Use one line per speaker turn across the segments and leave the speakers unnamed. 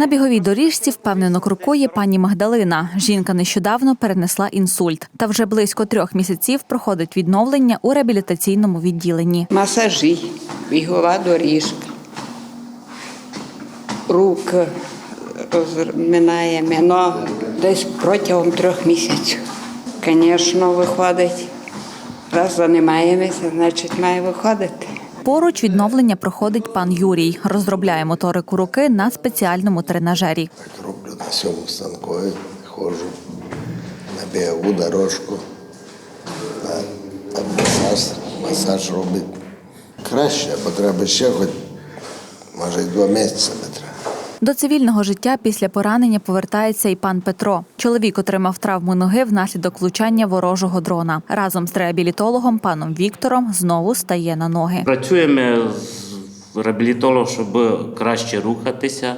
На біговій доріжці впевнено крокує пані Магдалина. Жінка нещодавно перенесла інсульт та вже близько трьох місяців проходить відновлення у реабілітаційному відділенні.
масажі, бігова доріжка, руки розминаємо, ноги десь протягом трьох місяців. Звісно, виходить. Раз займаємося, значить має виходити.
Поруч відновлення проходить пан Юрій. Розробляє моторику руки на спеціальному тренажері.
Так роблю на сьому станкові, ходжу на бігову дорожку, на, на масаж, масаж робить. Краще, бо треба ще хоч, може, й два місяці треба.
До цивільного життя після поранення повертається і пан Петро. Чоловік отримав травму ноги внаслідок влучання ворожого дрона. Разом з реабілітологом паном Віктором знову стає на ноги.
Працюємо з реабілітологом, щоб краще рухатися.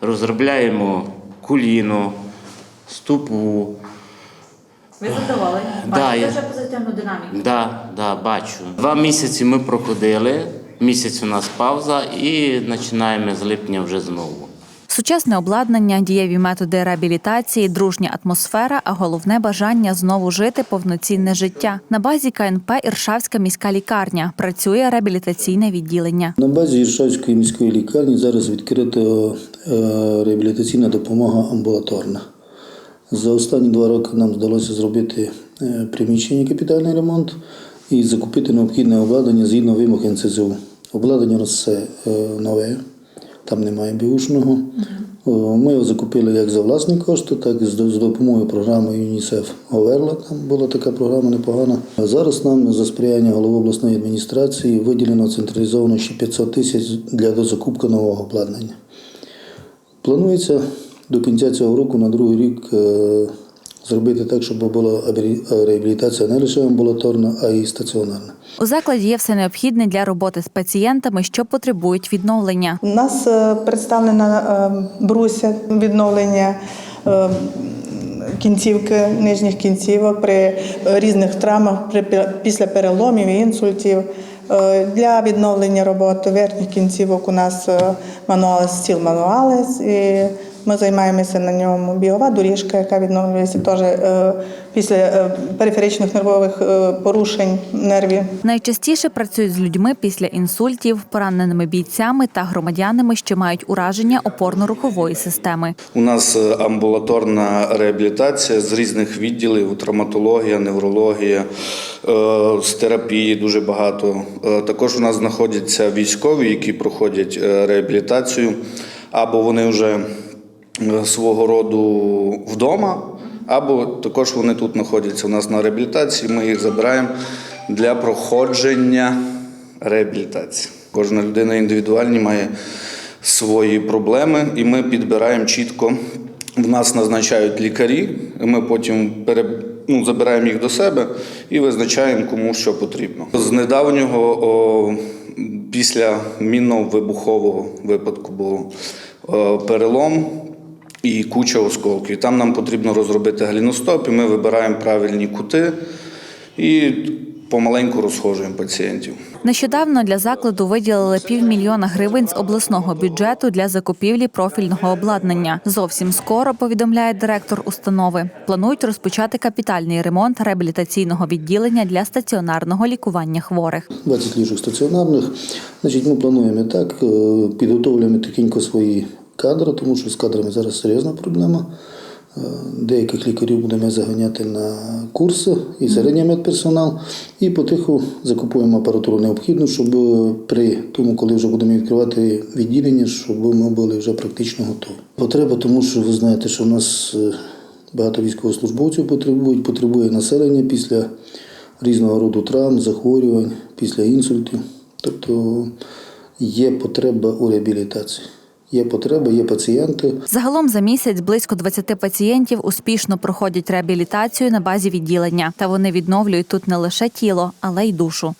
Розробляємо коліно, ступу.
Ви задоволені?
Да, я-
вже позитивну динаміку.
Да, да, бачу. Два місяці ми проходили, місяць у нас пауза і починаємо з липня вже знову.
Сучасне обладнання, дієві методи реабілітації, дружня атмосфера, а головне бажання знову жити повноцінне життя. На базі КНП Іршавська міська лікарня працює реабілітаційне відділення.
На базі Іршавської міської лікарні зараз відкрита е, реабілітаційна допомога амбулаторна. За останні два роки нам вдалося зробити е, приміщення капітальний ремонт і закупити необхідне обладнання згідно вимог НСЗУ. Обладнання нас все е, нове, там немає біушного. О, Ми його закупили як за власні кошти, так і з допомогою програми ЮНІСЕФ Говерла. Там була така програма непогана. Зараз нам за сприяння голови обласної адміністрації виділено централізовано ще 500 тисяч для дозакупки нового обладнання. Планується до кінця цього року на другий рік е, зробити так, щоб була абілі- реабілітація не лише амбулаторна, а й стаціонарна.
У закладі є все необхідне для роботи з пацієнтами, що потребують відновлення.
У нас е, представлена е, бруся відновлення е, кінцівки, нижніх кінцівок при е, різних травмах, при після переломів і інсультів. Е, Для відновлення роботи верхніх кінцівок у нас е, стіл мануалес. І ми займаємося на ньому бігова доріжка, яка відновлюється теж е, після е, периферичних нервових е, порушень нервів.
Найчастіше працюють з людьми після інсультів, пораненими бійцями та громадянами, що мають ураження опорно-рухової системи.
У нас амбулаторна реабілітація з різних відділів: травматологія, неврологія, е, з терапії дуже багато. Е, Також у нас знаходяться військові, які проходять е, реабілітацію, або вони вже свого роду вдома, або також вони тут знаходяться у нас на реабілітації. Ми їх забираємо для проходження реабілітації. Кожна людина індивідуальні має свої проблеми, і ми підбираємо чітко. В нас назначають лікарі, і ми потім пере, ну, забираємо їх до себе і визначаємо, кому що потрібно. З недавнього, о, після мінно-вибухового випадку, був о, перелом і куча осколків. Там нам потрібно розробити галіностоп, і ми вибираємо правильні кути і помаленьку розхожуємо пацієнтів.
Нещодавно для закладу виділили півмільйона гривень з обласного бюджету для закупівлі профільного обладнання. Зовсім скоро повідомляє директор установи. Планують розпочати капітальний ремонт реабілітаційного відділення для стаціонарного лікування хворих.
20 ліжок стаціонарних. Значить, ми плануємо так, е, підготовлюємо тихенько свої кадри, тому що з кадрами зараз серйозна проблема. Е, Деяких лікарів будемо заганяти на курси і середній медперсонал, і потиху закупуємо апаратуру необхідну, щоб е, при тому, коли вже будемо відкривати відділення, щоб ми були вже практично готові. Потреба, тому що ви знаєте, що в нас е, багато військовослужбовців потребують, потребує населення після різного роду травм, захворювань, після інсультів. Тобто є потреба у реабілітації. Є потреба, є пацієнти.
Загалом за місяць близько 20 пацієнтів успішно проходять реабілітацію на базі відділення, та вони відновлюють тут не лише тіло, але й душу.